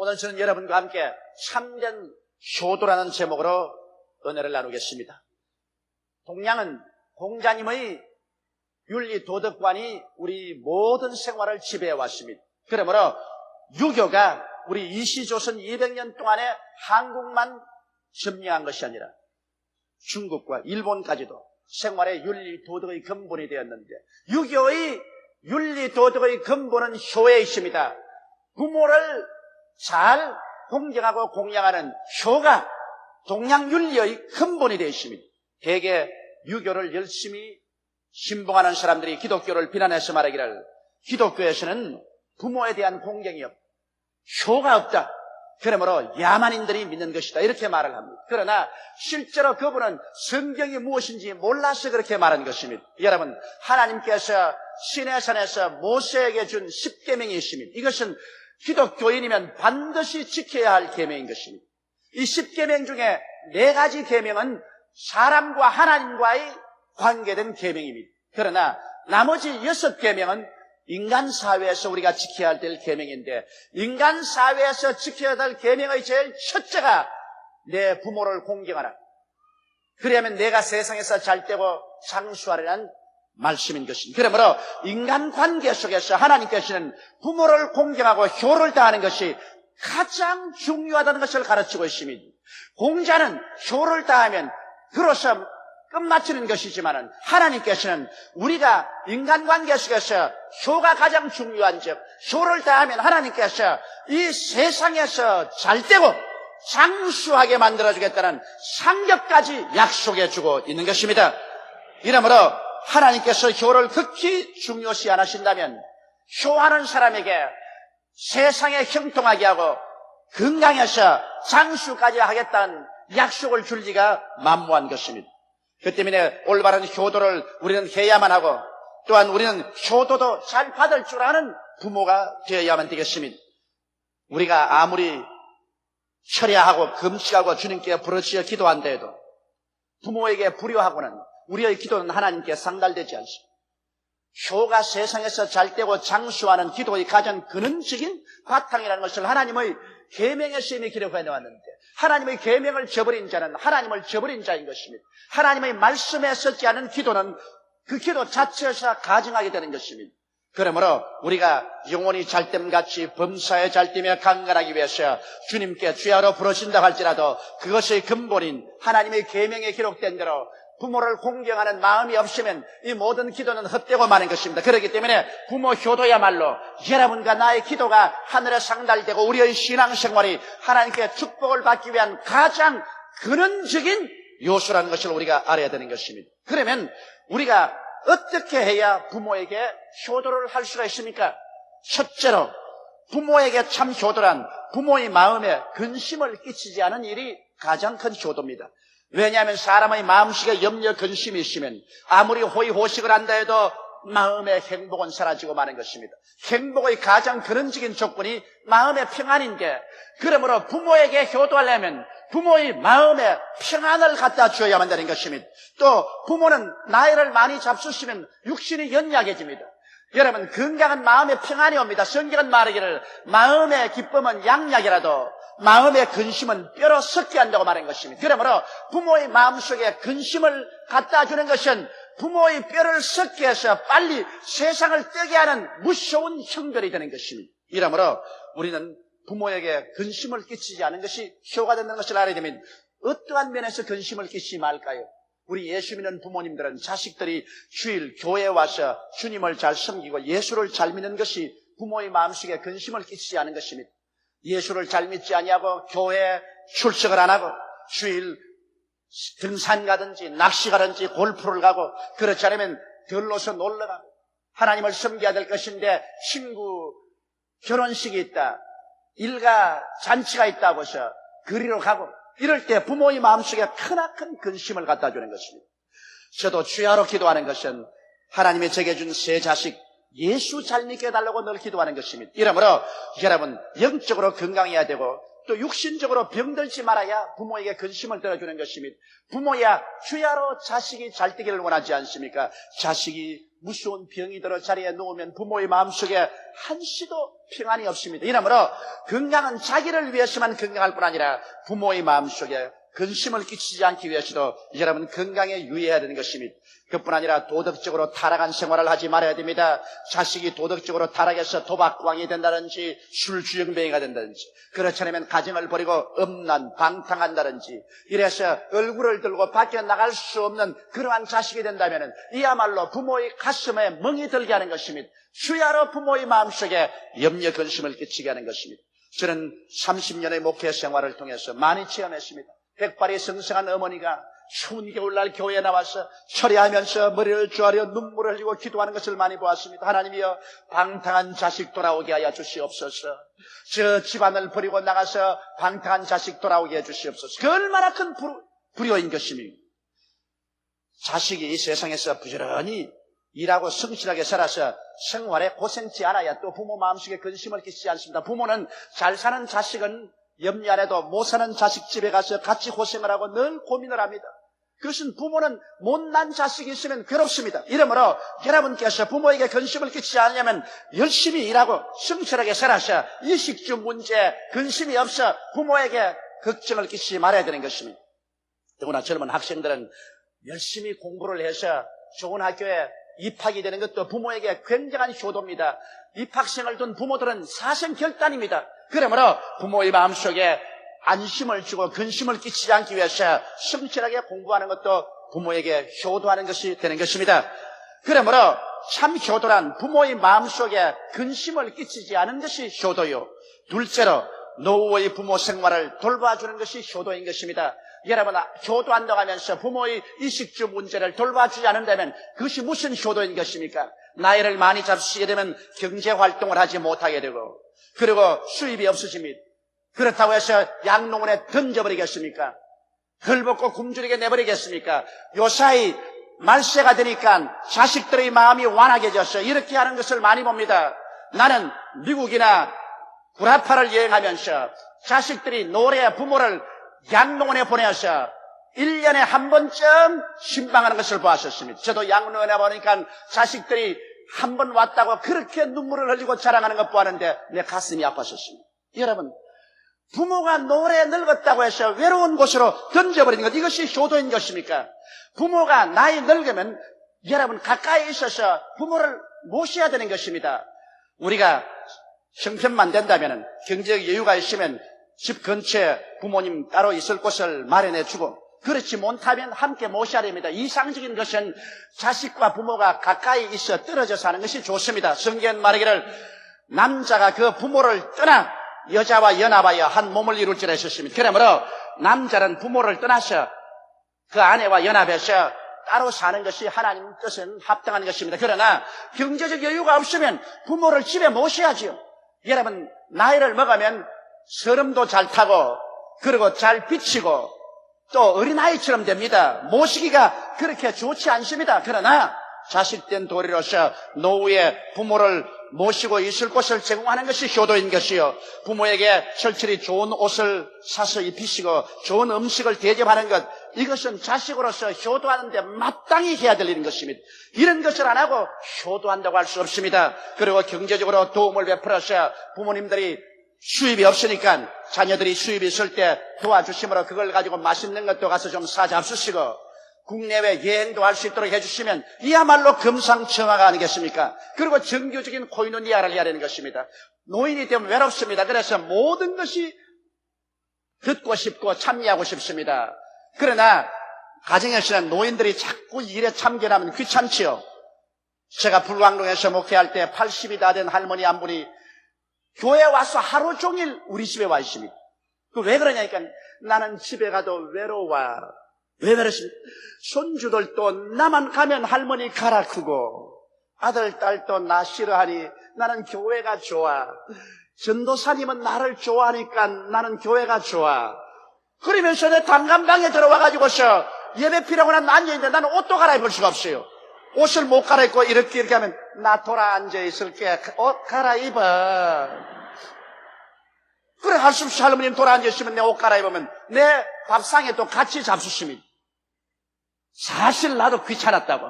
오늘 저는 여러분과 함께 참된 효도라는 제목으로 은혜를 나누겠습니다. 동양은 공자님의 윤리 도덕관이 우리 모든 생활을 지배해 왔습니다. 그러므로 유교가 우리 이시조선 200년 동안에 한국만 점령한 것이 아니라 중국과 일본까지도 생활의 윤리 도덕의 근본이 되었는데 유교의 윤리 도덕의 근본은 효에 있습니다. 부모를 잘 공경하고 공양하는 효가 동양 윤리의 근본이 되어 있습니다. 대개 유교를 열심히 신봉하는 사람들이 기독교를 비난해서 말하기를 기독교에서는 부모에 대한 공경이 없다. 효가 없다. 그러므로 야만인들이 믿는 것이다. 이렇게 말을 합니다. 그러나 실제로 그분은 성경이 무엇인지 몰라서 그렇게 말한 것입니다. 여러분, 하나님께서 시내산에서 모세에게 준 십계명이 있습니다. 이것은 기독교인이면 반드시 지켜야 할 계명인 것입니다. 이 십계명 중에 네 가지 계명은 사람과 하나님과의 관계된 계명입니다. 그러나 나머지 여섯 계명은 인간 사회에서 우리가 지켜야 할 계명인데 인간 사회에서 지켜야 할 계명의 제일 첫째가 내 부모를 공경하라. 그러면 내가 세상에서 잘 되고 장수하리라는 말씀인 것입니다. 그러므로 인간 관계 속에서 하나님께서는 부모를 공경하고 효를 다하는 것이 가장 중요하다는 것을 가르치고 있습니다. 공자는 효를 다하면 그로서 끝마치는 것이지만은 하나님께서는 우리가 인간관계 속에서 효가 가장 중요한 즉 효를 다하면 하나님께서 이 세상에서 잘되고 장수하게 만들어주겠다는 상격까지 약속해주고 있는 것입니다. 이러므로 하나님께서 효를 극히 중요시 안 하신다면 효하는 사람에게 세상에 형통하게 하고 건강해서 장수까지 하겠다는 약속을 줄 리가 만무한 것입니다. 그 때문에 올바른 효도를 우리는 해야만 하고 또한 우리는 효도도 잘 받을 줄 아는 부모가 되어야만 되겠습니다. 우리가 아무리 철야하고 금식하고 주님께 부르짖어 기도한다 해도 부모에게 불효하고는 우리의 기도는 하나님께 상달되지 않습니다. 효가 세상에서 잘되고 장수하는 기도의 가장 근원적인 바탕이라는 것을 하나님의 계명에서 이미 기록해 놓았는데 하나님의 계명을 저버린 자는 하나님을 저버린 자인 것입니다. 하나님의 말씀에 섰지 않은 기도는 그 기도 자체에서 가증하게 되는 것입니다. 그러므로 우리가 영혼이 잘됨같이 범사에 잘되며 강건하기 위해서 주님께 주야로 부르신다 할지라도 그것의 근본인 하나님의 계명에 기록된 대로 부모를 공경하는 마음이 없으면 이 모든 기도는 헛되고 마는 것입니다. 그렇기 때문에 부모 효도야말로 여러분과 나의 기도가 하늘에 상달되고 우리의 신앙생활이 하나님께 축복을 받기 위한 가장 근원적인 요소라는 것을 우리가 알아야 되는 것입니다. 그러면 우리가 어떻게 해야 부모에게 효도를 할 수가 있습니까? 첫째로 부모에게 참 효도란 부모의 마음에 근심을 끼치지 않은 일이 가장 큰 효도입니다. 왜냐하면 사람의 마음속에 염려 근심이 있으면 아무리 호의호식을 한다 해도 마음의 행복은 사라지고 마는 것입니다. 행복의 가장 근원적인 조건이 마음의 평안인데 그러므로 부모에게 효도하려면 부모의 마음에 평안을 갖다 주어야만 되는 것입니다. 또 부모는 나이를 많이 잡수시면 육신이 연약해집니다. 여러분 건강한 마음의 평안이 옵니다. 성경은 말하기를 마음의 기쁨은 양약이라도 마음의 근심은 뼈로 섞게 한다고 말한 것입니다. 그러므로 부모의 마음속에 근심을 갖다 주는 것은 부모의 뼈를 섞게 해서 빨리 세상을 뜨게 하는 무서운 형벌이 되는 것입니다. 이러므로 우리는 부모에게 근심을 끼치지 않은 것이 효가 된다는 것을 알아야 되면 어떠한 면에서 근심을 끼치지 말까요? 우리 예수 믿는 부모님들은 자식들이 주일 교회에 와서 주님을 잘 섬기고 예수를 잘 믿는 것이 부모의 마음속에 근심을 끼치지 않은 것입니다. 예수를 잘 믿지 아니하고 교회에 출석을 안 하고 주일 등산 가든지 낚시 가든지 골프를 가고 그렇지 않으면 들러서 놀러 가고 하나님을 섬겨야 될 것인데 친구 결혼식이 있다. 일가 잔치가 있다고 해서 그리로 가고 이럴 때 부모의 마음속에 크나큰 근심을 갖다 주는 것입니다. 저도 주야로 기도하는 것은 하나님이 제게 준세 자식 예수 잘 믿게 해달라고 늘 기도하는 것입니다. 이러므로 여러분 영적으로 건강해야 되고 또 육신적으로 병들지 말아야 부모에게 근심을 들어주는 것입니다. 부모야 주야로 자식이 잘 되기를 원하지 않습니까? 자식이 무서운 병이 들어 자리에 누우면 부모의 마음속에 한시도 평안이 없습니다. 이러므로 건강은 자기를 위해서만 건강할 뿐 아니라 부모의 마음속에 근심을 끼치지 않기 위해서도 여러분 건강에 유의해야 되는 것입니다. 그뿐 아니라 도덕적으로 타락한 생활을 하지 말아야 됩니다. 자식이 도덕적으로 타락해서 도박광이 된다든지 술주정뱅이가 된다든지 그렇지 않으면 가정을 버리고 음란, 방탕한다든지 이래서 얼굴을 들고 밖에 나갈 수 없는 그러한 자식이 된다면 이야말로 부모의 가슴에 멍이 들게 하는 것입니다. 주야로 부모의 마음속에 염려 근심을 끼치게 하는 것입니다. 저는 30년의 목회 생활을 통해서 많이 체험했습니다. 백발이 성성한 어머니가 추운 겨울날 교회에 나와서 철야하면서 머리를 조아려 눈물을 흘리고 기도하는 것을 많이 보았습니다. 하나님이여 방탕한 자식 돌아오게 하여 주시옵소서. 저 집안을 버리고 나가서 방탕한 자식 돌아오게 해 주시옵소서. 그 얼마나 큰 불, 불효인 것입니까? 자식이 이 세상에서 부지런히 일하고 성실하게 살아서 생활에 고생치 않아야 또 부모 마음속에 근심을 끼치지 않습니다. 부모는 잘 사는 자식은 염려 안 해도 못 사는 자식 집에 가서 같이 고생을 하고 늘 고민을 합니다. 그것은 부모는 못난 자식이 있으면 괴롭습니다. 이러므로 여러분께서 부모에게 근심을 끼치지 않으려면 열심히 일하고 성실하게 살아서 이식주 문제 근심이 없어 부모에게 걱정을 끼치지 말아야 되는 것입니다. 더구나 젊은 학생들은 열심히 공부를 해서 좋은 학교에 입학이 되는 것도 부모에게 굉장한 효도입니다. 입학생을 둔 부모들은 사생 결단입니다. 그러므로 부모의 마음속에 안심을 주고 근심을 끼치지 않기 위해서 성실하게 공부하는 것도 부모에게 효도하는 것이 되는 것입니다. 그러므로 참 효도란 부모의 마음속에 근심을 끼치지 않은 것이 효도요. 둘째로 노후의 부모 생활을 돌봐주는 것이 효도인 것입니다. 여러분, 효도 한다고 하면서 부모의 이식주 문제를 돌봐주지 않는다면 그것이 무슨 효도인 것입니까? 나이를 많이 잡수시게 되면 경제 활동을 하지 못하게 되고, 그리고 수입이 없으십니다. 그렇다고 해서 양농원에 던져버리겠습니까? 헐벗고 굶주리게 내버리겠습니까? 요사이 말세가 되니까 자식들의 마음이 완하게져서 이렇게 하는 것을 많이 봅니다. 나는 미국이나 구라파를 여행하면서 자식들이 노래 부모를 양농원에 보내서 1년에 한 번쯤 신방하는 것을 보았었습니다. 저도 양농원에 보니까 자식들이 한 번 왔다고 그렇게 눈물을 흘리고 자랑하는 것 보았는데 내 가슴이 아팠었습니다. 여러분, 부모가 노래 늙었다고 해서 외로운 곳으로 던져버리는 것, 이것이 효도인 것입니까? 부모가 나이 늙으면 여러분 가까이 있어서 부모를 모셔야 되는 것입니다. 우리가 형편만 된다면 경제적 여유가 있으면 집 근처에 부모님 따로 있을 곳을 마련해 주고 그렇지 못하면 함께 모셔야 됩니다. 이상적인 것은 자식과 부모가 가까이 있어 떨어져서 하는 것이 좋습니다. 성경 말하기를 남자가 그 부모를 떠나 여자와 연합하여 한 몸을 이룰 줄 했었습니다. 그러므로 남자는 부모를 떠나서 그 아내와 연합해서 따로 사는 것이 하나님 뜻은 합당한 것입니다. 그러나 경제적 여유가 없으면 부모를 집에 모셔야지요. 여러분 나이를 먹으면 서름도 잘 타고 그리고 잘 비치고 또 어린아이처럼 됩니다. 모시기가 그렇게 좋지 않습니다. 그러나 자식된 도리로서 노후에 부모를 모시고 있을 곳을 제공하는 것이 효도인 것이요. 부모에게 철저히 좋은 옷을 사서 입히시고 좋은 음식을 대접하는 것, 이것은 자식으로서 효도하는데 마땅히 해야 될 일인 것입니다. 이런 것을 안 하고 효도한다고 할 수 없습니다. 그리고 경제적으로 도움을 베풀어서 부모님들이 수입이 없으니까 자녀들이 수입이 있을 때 도와주심으로 그걸 가지고 맛있는 것도 가서 좀 사잡수시고 국내외 여행도 할 수 있도록 해주시면 이야말로 금상첨화가 아니겠습니까? 그리고 정교적인 코이노니아를 해야 되는 것입니다. 노인이 되면 외롭습니다. 그래서 모든 것이 듣고 싶고 참여하고 싶습니다. 그러나 가정에서는 노인들이 자꾸 일에 참견하면 귀찮지요. 제가 불광동에서 목회할 때 80이 다 된 할머니 한 분이 교회 와서 하루 종일 우리 집에 와 있습니다. 그왜 그러냐니까 나는 집에 가도 외로워. 왜 그러십니까? 손주들도 나만 가면 할머니 가라 크고 아들, 딸도 나 싫어하니 나는 교회가 좋아. 전도사님은 나를 좋아하니까 나는 교회가 좋아. 그러면서 내 단감방에 들어와가지고서 예배 피라고 난 앉아있는데 나는 옷도 갈아입을 수가 없어요. 옷을 못 갈아입고 이렇게 이렇게 하면 나 돌아 앉아 있을게. 옷 갈아입어. 그래 할 수 없이 할머님 돌아 앉아 있으면 내 옷 갈아입으면 내 밥상에 또 같이 잡수십니다. 사실 나도 귀찮았다고.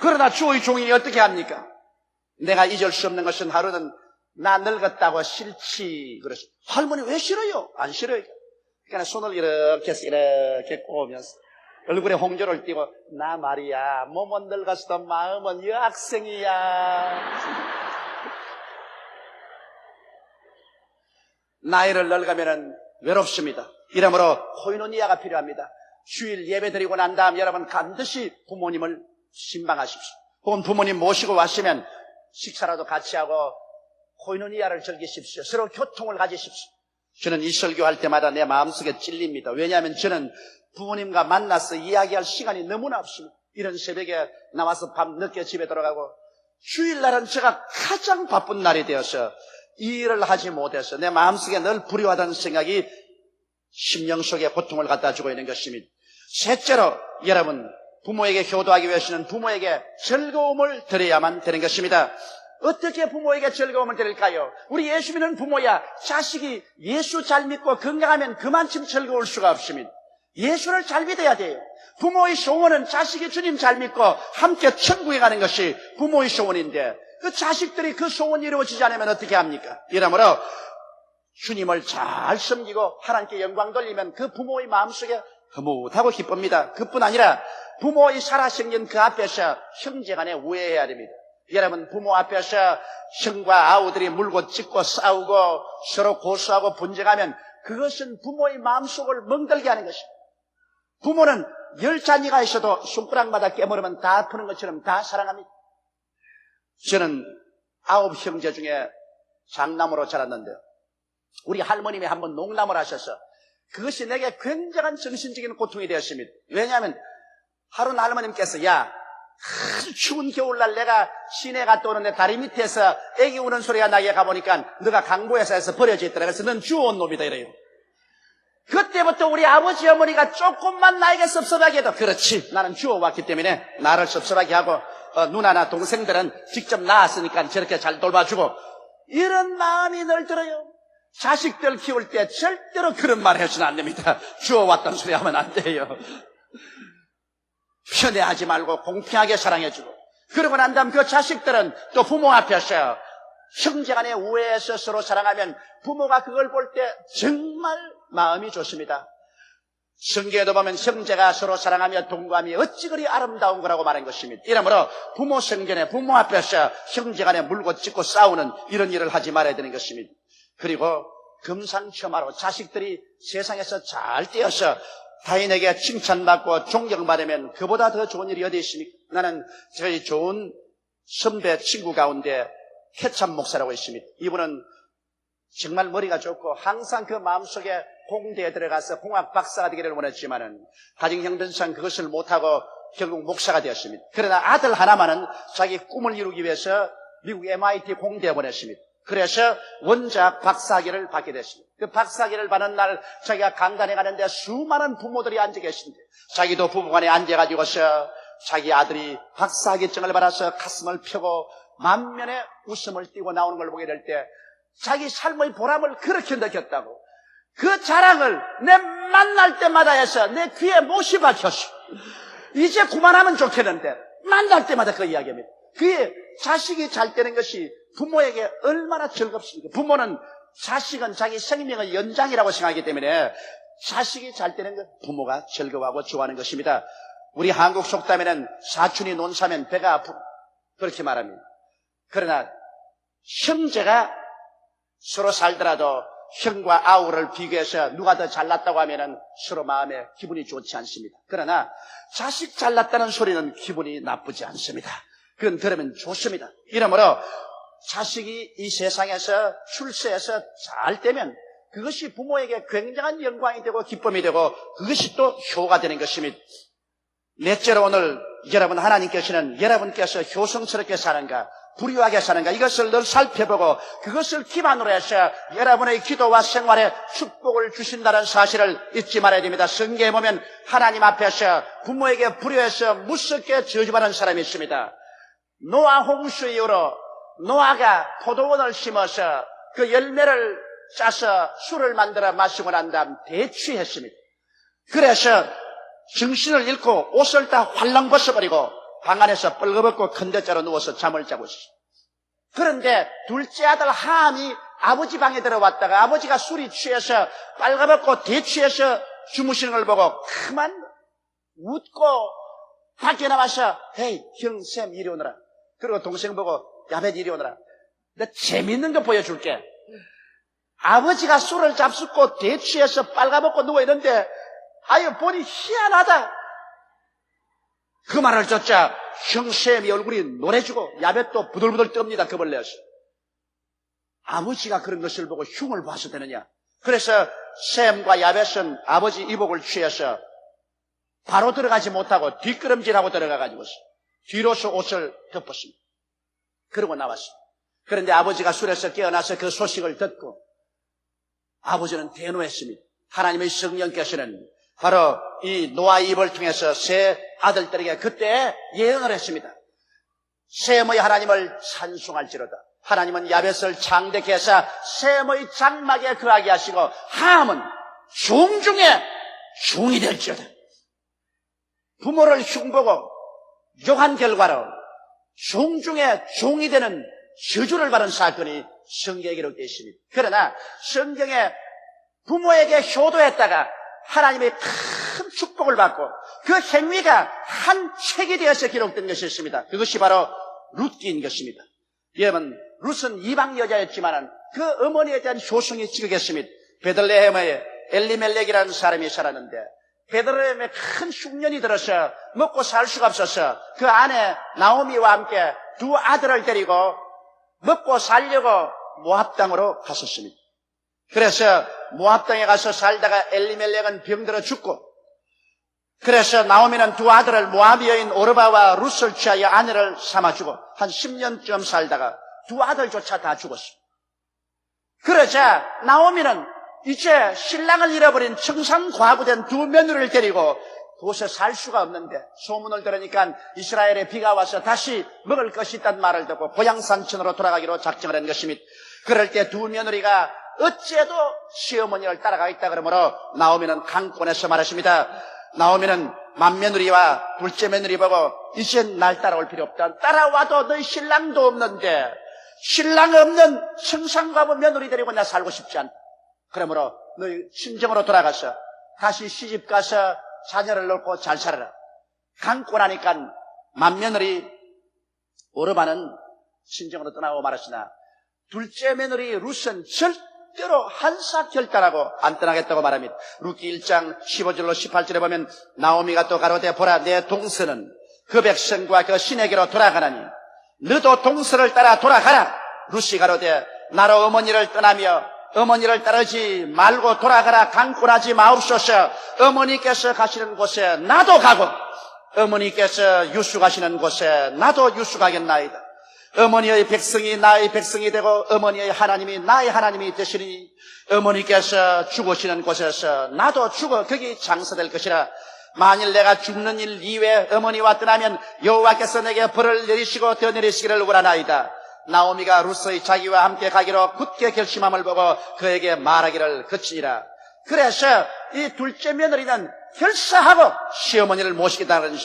그러나 주의 종인이 어떻게 합니까? 내가 잊을 수 없는 것은 하루는 나 늙었다고 싫지. 그래서 할머니 왜 싫어요? 안 싫어요. 그러니까 손을 이렇게 해서 이렇게 꼬으면서 얼굴에 홍조를 띠고 나 말이야 몸은 늙었어도 마음은 여학생이야. 나이를 늙으면 외롭습니다. 이러므로 코이노니아가 필요합니다. 주일 예배 드리고 난 다음 여러분 반드시 부모님을 신방하십시오. 혹은 부모님 모시고 왔으면 식사라도 같이 하고 코이노니아를 즐기십시오. 서로 교통을 가지십시오. 저는 이 설교할 때마다 내 마음속에 찔립니다. 왜냐하면 저는 부모님과 만나서 이야기할 시간이 너무나 없습니다. 이런 새벽에 나와서 밤 늦게 집에 돌아가고 주일날은 제가 가장 바쁜 날이 되어서 이 일을 하지 못해서 내 마음속에 늘 불효하다는 생각이 심령 속에 고통을 갖다 주고 있는 것입니다. 셋째로 여러분 부모에게 효도하기 위해서는 부모에게 즐거움을 드려야만 되는 것입니다. 어떻게 부모에게 즐거움을 드릴까요? 우리 예수 믿는 부모야 자식이 예수 잘 믿고 건강하면 그만큼 즐거울 수가 없습니다. 예수를 잘 믿어야 돼요. 부모의 소원은 자식이 주님 잘 믿고 함께 천국에 가는 것이 부모의 소원인데 그 자식들이 그 소원이 이루어지지 않으면 어떻게 합니까? 이러므로 주님을 잘 섬기고 하나님께 영광 돌리면 그 부모의 마음속에 흐뭇하고 기쁩니다. 그뿐 아니라 부모의 살아생긴 그 앞에서 형제간에 우애해야 됩니다. 여러분 부모 앞에서 형과 아우들이 물고 찢고 싸우고 서로 고소하고 분쟁하면 그것은 부모의 마음속을 멍들게 하는 것입니다. 부모는 열 자녀가 있어도 손가락마다 깨물으면 다 푸는 것처럼 다 사랑합니다. 저는 아홉 형제 중에 장남으로 자랐는데요. 우리 할머님이 한번 농담을 하셔서 그것이 내게 굉장한 정신적인 고통이 되었습니다. 왜냐하면 하루는 할머님께서 야 아주 추운 겨울날 내가 시내 갔다 오는데 다리 밑에서 애기 우는 소리가 나게 가보니까 너가 강보회사에서 버려져 있더라. 그래서 넌 주워온 놈이다 이래요. 그때부터 우리 아버지 어머니가 조금만 나에게 섭섭하게 해도 그렇지 나는 주워왔기 때문에 나를 섭섭하게 하고 어, 누나나 동생들은 직접 나왔으니까 저렇게 잘 돌봐주고 이런 마음이 늘 들어요. 자식들 키울 때 절대로 그런 말 해서는 안 됩니다. 주워왔던 소리 하면 안 돼요. 편애하지 말고 공평하게 사랑해주고 그러고 난 다음 그 자식들은 또 부모 앞에서 형제간의 우애에서 서로 사랑하면 부모가 그걸 볼 때 정말 마음이 좋습니다. 성경에도 보면 형제가 서로 사랑하며 동감이 어찌 그리 아름다운 거라고 말한 것입니다. 이러므로 부모 성전에 부모 앞에서 형제간에 물고 찢고 싸우는 이런 일을 하지 말아야 되는 것입니다. 그리고 금상첨화로 자식들이 세상에서 잘 떼어서 타인에게 칭찬받고 존경받으면 그보다 더 좋은 일이 어디 있습니까? 나는 저희 좋은 선배 친구 가운데 해참 목사라고 있습니다. 이분은 정말 머리가 좋고 항상 그 마음속에 공대에 들어가서 공학 박사가 되기를 원했지만은 가정 형편상 그것을 못하고 결국 목사가 되었습니다. 그러나 아들 하나만은 자기 꿈을 이루기 위해서 미국 MIT 공대에 보냈습니다. 그래서 원작 박사학위를 받게 됐습니다. 그 박사학위를 받는 날 자기가 강단에 가는데 수많은 부모들이 앉아 계신데 자기도 부부간에 앉아가지고서 자기 아들이 박사학위증을 받아서 가슴을 펴고 만면에 웃음을 띠고 나오는 걸 보게 될 때 자기 삶의 보람을 그렇게 느꼈다고 그 자랑을 내 만날 때마다 해서 내 귀에 못이 박혔어. 이제 그만하면 좋겠는데 만날 때마다 그 이야기입니다. 그게 자식이 잘 되는 것이 부모에게 얼마나 즐겁습니까? 부모는 자식은 자기 생명의 연장이라고 생각하기 때문에 자식이 잘 되는 것 부모가 즐거워하고 좋아하는 것입니다. 우리 한국 속담에는 사춘이 논사면 배가 아프고 그렇게 말합니다. 그러나 형제가 서로 살더라도 형과 아우를 비교해서 누가 더 잘났다고 하면은 서로 마음에 기분이 좋지 않습니다. 그러나 자식 잘났다는 소리는 기분이 나쁘지 않습니다. 그건 들으면 좋습니다. 이러므로 자식이 이 세상에서 출세해서 잘 되면 그것이 부모에게 굉장한 영광이 되고 기쁨이 되고 그것이 또 효가 되는 것입니다. 넷째로 오늘 여러분 하나님께서는 여러분께서 효성스럽게 사는가 불효하게 사는가 이것을 늘 살펴보고 그것을 기반으로 해서 여러분의 기도와 생활에 축복을 주신다는 사실을 잊지 말아야 됩니다. 성경에 보면 하나님 앞에서 부모에게 불효해서 무섭게 저주받은 사람이 있습니다. 노아 홍수 이후로 노아가 포도원을 심어서 그 열매를 짜서 술을 만들어 마시고 난 다음 대취했습니다. 그래서 정신을 잃고 옷을 다 활랑 벗어버리고 방 안에서 뻘거벗고 큰 대자로 누워서 잠을 자고 있어. 그런데 둘째 아들 함이 아버지 방에 들어왔다가 아버지가 술이 취해서 빨가벗고 대취해서 주무시는 걸 보고 그만 웃고 밖에 나와서 헤이 형쌤 이리 오너라. 그리고 동생 보고 야벳 이리 오너라 나 재밌는 거 보여줄게. 아버지가 술을 잡숫고 대취해서 빨가벗고 누워있는데 아유 보니 희한하다 그 말을 듣자 형쌤이 얼굴이 노래지고 야벳도 부들부들 뜹니다 그 벌레였어 아버지가 그런 것을 보고 흉을 봐서 되느냐 그래서 샘과 야벳은 아버지 이복을 취해서 바로 들어가지 못하고 뒷걸음질하고 들어가가지고 뒤로서 옷을 덮었습니다. 그러고 나왔습니다. 그런데 아버지가 술에서 깨어나서 그 소식을 듣고 아버지는 대노했습니다. 하나님의 성령께서는 바로 이 노아 입을 통해서 새 아들들에게 그때 예언을 했습니다. 셈의 하나님을 찬송할지로다. 하나님은 야벳을 창대케 해서 셈의 장막에 거하게 하시고 함은 종 중에 종이 될지어다. 부모를 흉보고 욕한 결과로 종 중에 종이 되는 저주를 받은 사건이 성경에 기록되어 있습니다. 그러나 성경에 부모에게 효도했다가 하나님의 큰 축복을 받고 그 행위가 한 책이 되어서 기록된 것이 있습니다. 그것이 바로 룻기인 것입니다. 여러분, 룻은 이방 여자였지만 그 어머니에 대한 효성이 지극했습니다. 베들레헴에 엘리멜렉이라는 사람이 살았는데 베들레헴에 큰 흉년이 들어서 먹고 살 수가 없어서 그 아내 나오미와 함께 두 아들을 데리고 먹고 살려고 모압 땅으로 갔었습니다. 그래서 모압 땅에 가서 살다가 엘리멜렉은 병들어 죽고 그래서 나오미는 두 아들을 모압 여인 오르바와 룻을 취하여 아내를 삼아주고 한 10년쯤 살다가 두 아들조차 다 죽었습니다. 그러자 나오미는 이제 신랑을 잃어버린 청산과부된 두 며느리를 데리고 그곳에 살 수가 없는데 소문을 들으니까 이스라엘에 비가 와서 다시 먹을 것이 있다는 말을 듣고 고향산천으로 돌아가기로 작정을 한 것입니다. 그럴 때 두 며느리가 어째도 시어머니를 따라가겠다 그러므로 나오미는 강권에서 말했습니다. 나오미는 맏며느리와 둘째 며느리 보고 이젠 날 따라올 필요 없다. 따라와도 너희 신랑도 없는데 신랑 없는 청산과부 며느리 데리고 나 살고 싶지 않다. 그러므로 너희 친정으로 돌아가서 다시 시집 가서 자녀를 놓고 잘 살아라. 강권하니까 맏며느리 오르바는 친정으로 떠나고 말하시나 둘째 며느리 룻은 절대 로 한사 결단하고 안 떠나겠다고 말합니다. 룻기 1장 15절로 18절에 보면 나오미가 또 가로되 보라 내 동서는 그 백성과 그 신에게로 돌아가나니 너도 동서를 따라 돌아가라. 룻이 가로되 나로 어머니를 떠나며 어머니를 따르지 말고 돌아가라 강권하지 마옵소서 어머니께서 가시는 곳에 나도 가고 어머니께서 유수 가시는 곳에 나도 유수 가겠나이다 어머니의 백성이 나의 백성이 되고 어머니의 하나님이 나의 하나님이 되시니 어머니께서 죽으시는 곳에서 나도 죽어 거기 장사될 것이라 만일 내가 죽는 일 이외에 어머니와 떠나면 여호와께서 내게 벌을 내리시고 더 내리시기를 원하나이다 나오미가 루스의 자기와 함께 가기로 굳게 결심함을 보고 그에게 말하기를 그치니라. 그래서 이 둘째 며느리는 결사하고 시어머니를 모시겠다는.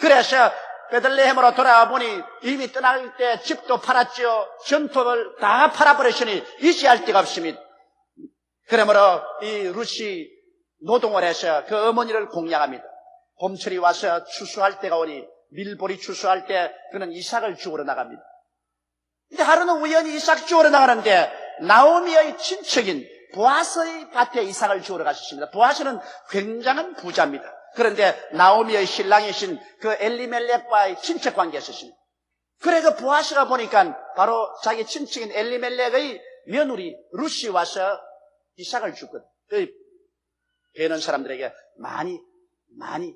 그래서 베들레헴으로 돌아와 보니 이미 떠날 때 집도 팔았죠. 전통을 다 팔아버리시니 이지할 데가 없습니다. 그러므로 이 루시 노동을 해서 그 어머니를 공양합니다. 봄철이 와서 추수할 때가 오니 밀보리 추수할 때 그는 이삭을 죽으러 나갑니다. 근데 하루는 우연히 이삭 주우러 나가는데 나오미의 친척인 보아스의 밭에 이삭을 주우러 가셨습니다. 보아스는 굉장한 부자입니다. 그런데 나오미의 신랑이신 그 엘리멜렉과의 친척 관계였습니다. 그래 그 보아스가 보니까 바로 자기 친척인 엘리멜렉의 며느리 루시 와서 이삭을 주거든. 그 배는 사람들에게 많이 많이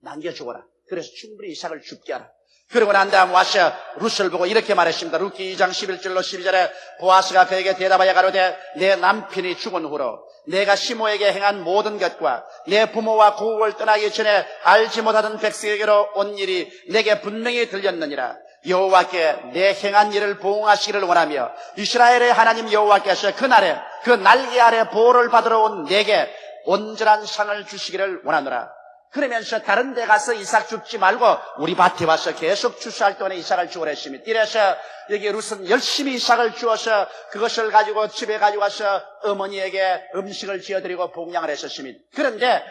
남겨주거라. 그래서 충분히 이삭을 죽게 하라. 그러고 난 다음 와서 룻을 보고 이렇게 말했습니다. 룻기 2장 11절로 12절에 보아스가 그에게 대답하여 가로되 내 남편이 죽은 후로 내가 시모에게 행한 모든 것과 내 부모와 고국을 떠나기 전에 알지 못하던 백성에게로 온 일이 내게 분명히 들렸느니라. 여호와께 내 행한 일을 보응하시기를 원하며 이스라엘의 하나님 여호와께서 그날에 그 날개 아래 보호를 받으러 온 내게 온전한 상을 주시기를 원하노라. 그러면서 다른 데 가서 이삭 죽지 말고 우리 밭에 와서 계속 추수할 동안에 이삭을 주어냈습니다. 이래서 여기 룻은 열심히 이삭을 주어서 그것을 가지고 집에 가지고 와서 어머니에게 음식을 지어드리고 봉양을 했었습니다. 그런데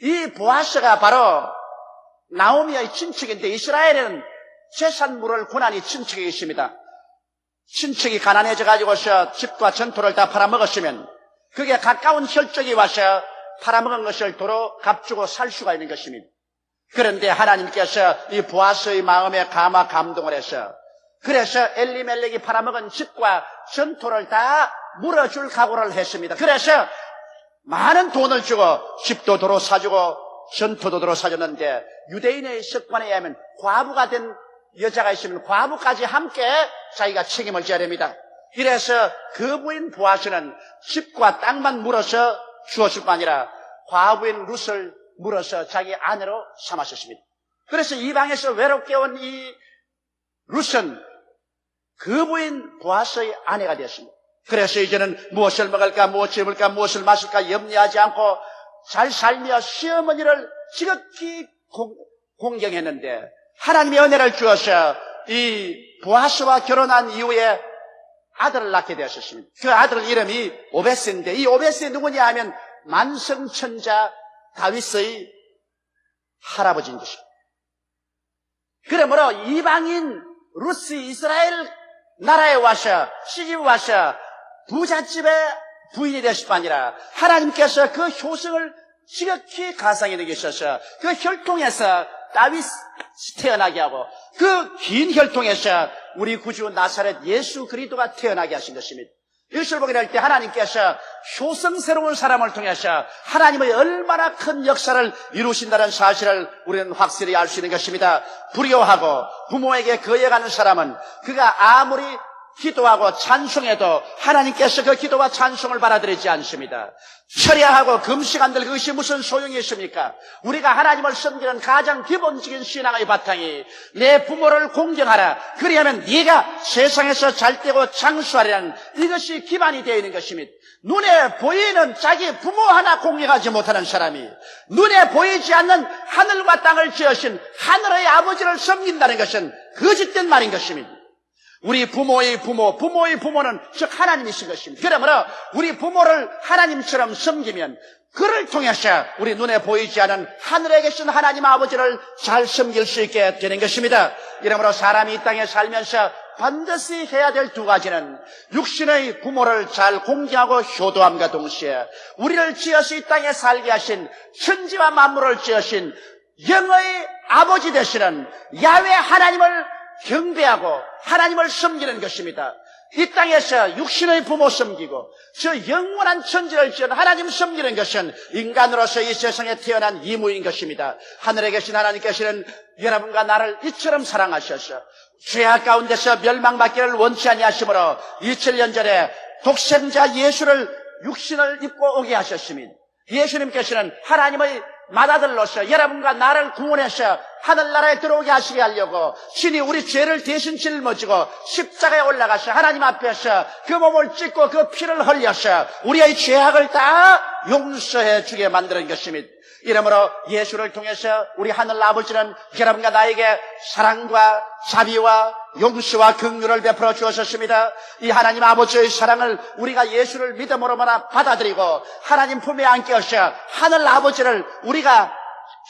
이 보아스가 바로 나오미의 친척인데 이스라엘에는 재산물을 고난이 친척이 있습니다. 친척이 가난해져 가지고서 집과 전토를 다 팔아먹었으면 그게 가까운 혈족이 와서 팔아먹은 것을 도로 값주고 살 수가 있는 것입니다. 그런데 하나님께서 이 보아스의 마음에 감화 감동을 해서 그래서 엘리멜렉이 팔아먹은 집과 전토를 다 물어줄 각오를 했습니다. 그래서 많은 돈을 주고 집도 도로 사주고 전토도 도로 사줬는데 유대인의 습관에 의하면 과부가 된 여자가 있으면 과부까지 함께 자기가 책임을 져야 됩니다. 이래서 그 부인 보아스는 집과 땅만 물어서 주었을 뿐 아니라 과부인 룻을 물어서 자기 아내로 삼았었습니다. 그래서 이방에서 외롭게 온 이 룻은 그 부인 보아스의 아내가 되었습니다. 그래서 이제는 무엇을 먹을까, 무엇을 입을까, 무엇을 마실까 염려하지 않고 잘 살며 시어머니를 지극히 공, 공경했는데 하나님의 은혜를 주어서 이 보아스와 결혼한 이후에 아들을 낳게 되었습니다. 그 아들 이름이 오베스인데 이 오베스 누구냐 하면 만성천자 다윗의 할아버지인 것입니다. 그러므로 이방인 루스 이스라엘 나라에 와서 시집에 와서 부잣집의 부인이 되실 뿐 아니라 하나님께서 그 효성을 지극히 가상히 여기셔서 그 혈통에서 다윗 태어나게 하고 그 긴 혈통에서 우리 구주 나사렛 예수 그리스도가 태어나게 하신 것입니다. 이것을 보게 될때 하나님께서 효성스러운 사람을 통해서 하나님의 얼마나 큰 역사를 이루신다는 사실을 우리는 확실히 알 수 있는 것입니다. 불효하고 부모에게 거여가는 사람은 그가 아무리 기도하고 찬송해도 하나님께서 그 기도와 찬송을 받아들이지 않습니다. 철야하고 금식한들 그것이 무슨 소용이 있습니까? 우리가 하나님을 섬기는 가장 기본적인 신앙의 바탕이 내 부모를 공경하라. 그리하면 네가 세상에서 잘되고 장수하리라는 이것이 기반이 되어 있는 것입니다. 눈에 보이는 자기 부모 하나 공경하지 못하는 사람이 눈에 보이지 않는 하늘과 땅을 지으신 하늘의 아버지를 섬긴다는 것은 거짓된 말인 것입니다. 우리 부모의 부모, 부모의 부모는 즉 하나님이신 것입니다. 그러므로 우리 부모를 하나님처럼 섬기면 그를 통해서 우리 눈에 보이지 않은 하늘에 계신 하나님 아버지를 잘 섬길 수 있게 되는 것입니다. 이러므로 사람이 이 땅에 살면서 반드시 해야 될 두 가지는 육신의 부모를 잘 공경하고 효도함과 동시에 우리를 지어서 이 땅에 살게 하신 천지와 만물을 지으신 영의 아버지 되시는 야외 하나님을 경배하고 하나님을 섬기는 것입니다. 이 땅에서 육신의 부모 섬기고 저 영원한 천지를 지은 하나님 섬기는 것은 인간으로서 이 세상에 태어난 이무인 것입니다. 하늘에 계신 하나님께서는 여러분과 나를 이처럼 사랑하셔서 죄악 가운데서 멸망받기를 원치 아니하시므로 2000년 전에 독생자 예수를 육신을 입고 오게 하셨습니다. 예수님께서는 하나님의 맏아들로서 여러분과 나를 구원해서 하늘나라에 들어오게 하시게 하려고 신이 우리 죄를 대신 짊어지고 십자가에 올라가서 하나님 앞에서 그 몸을 찢고 그 피를 흘려서 우리의 죄악을 다 용서해 주게 만드는 것입니다. 이러므로 예수를 통해서 우리 하늘 아버지는 여러분과 나에게 사랑과 자비와 용서와 긍휼을 베풀어 주었습니다. 이 하나님 아버지의 사랑을 우리가 예수를 믿음으로만 받아들이고 하나님 품에 안겨 서 하늘 아버지를 우리가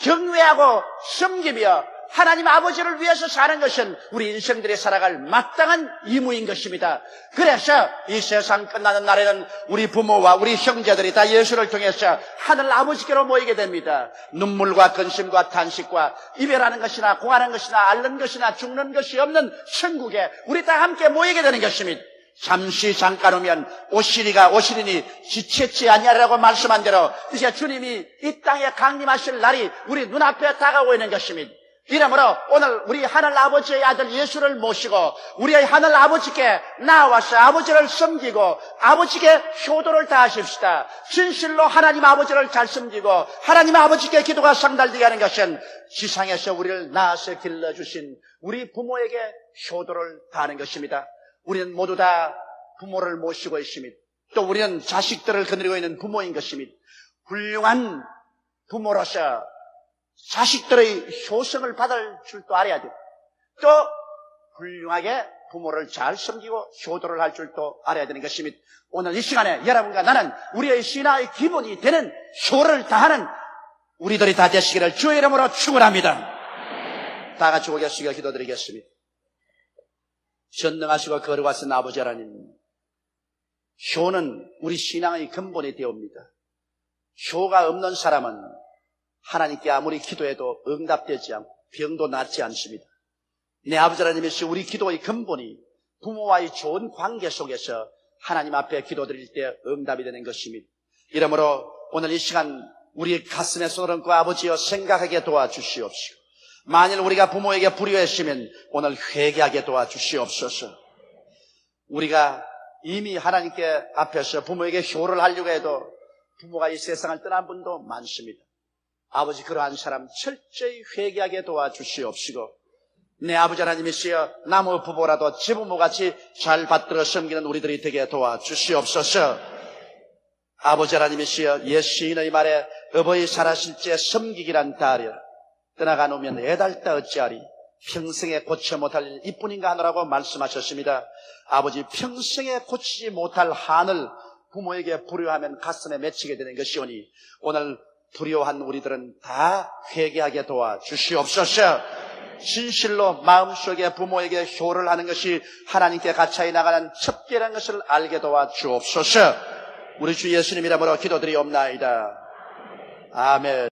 경외하고 섬기며 하나님 아버지를 위해서 사는 것은 우리 인생들이 살아갈 마땅한 의무인 것입니다. 그래서 이 세상 끝나는 날에는 우리 부모와 우리 형제들이 다 예수를 통해서 하늘 아버지께로 모이게 됩니다. 눈물과 근심과 탄식과 이별하는 것이나 공하는 것이나 앓는 것이나 죽는 것이 없는 천국에 우리 다 함께 모이게 되는 것입니다. 잠시 잠깐 오면 오시리가 오시리니 지체치 아니하라고 말씀한 대로 이제 주님이 이 땅에 강림하실 날이 우리 눈앞에 다가오고 있는 것입니다. 이러므로 오늘 우리 하늘 아버지의 아들 예수를 모시고 우리의 하늘 아버지께 나와서 아버지를 섬기고 아버지께 효도를 다하십시다. 진실로 하나님 아버지를 잘 섬기고 하나님 아버지께 기도가 상달되게 하는 것은 지상에서 우리를 낳아서 길러주신 우리 부모에게 효도를 다하는 것입니다. 우리는 모두 다 부모를 모시고 있습니다. 또 우리는 자식들을 거느리고 있는 부모인 것입니다. 훌륭한 부모로서 자식들의 효성을 받을 줄도 알아야 되고 또 훌륭하게 부모를 잘 섬기고 효도를 할 줄도 알아야 되는 것입니다. 오늘 이 시간에 여러분과 나는 우리의 신화의 기본이 되는 효를 다하는 우리들이 다 되시기를 주의 이름으로 축원합니다. 다 같이 숙여 기도드리겠습니다. 전능하시고 거룩하신 아버지 하나님, 효는 우리 신앙의 근본이 되옵니다. 효가 없는 사람은 하나님께 아무리 기도해도 응답되지 않고 병도 낫지 않습니다. 내 아버지 하나님이시 우리 기도의 근본이 부모와의 좋은 관계 속에서 하나님 앞에 기도드릴 때 응답이 되는 것입니다. 이러므로 오늘 이 시간 우리 가슴에 손을 얹고 아버지여 생각하게 도와주시옵시고 만일 우리가 부모에게 불효했으면 오늘 회개하게 도와주시옵소서. 우리가 이미 하나님께 앞에서 부모에게 효를 하려고 해도 부모가 이 세상을 떠난 분도 많습니다. 아버지 그러한 사람 철저히 회개하게 도와주시옵시고 내 아버지 하나님이시여 나무 부모라도 지부모같이 잘 받들어 섬기는 우리들이 되게 도와주시옵소서. 아버지 하나님이시여 옛 시인의 말에 어버이 살아실 때 섬기기란 다려 떠나가 놓으면 애달다 어찌하리? 평생에 고쳐 못할 일 이뿐인가 하노라고 말씀하셨습니다. 아버지 평생에 고치지 못할 한을 부모에게 불효하면 가슴에 맺히게 되는 것이오니 오늘 불효한 우리들은 다 회개하게 도와 주시옵소서. 진실로 마음속에 부모에게 효를 하는 것이 하나님께 가차이 나가는 첩계라는 것을 알게 도와 주옵소서. 우리 주 예수님 이름으로 기도드리옵나이다. 아멘.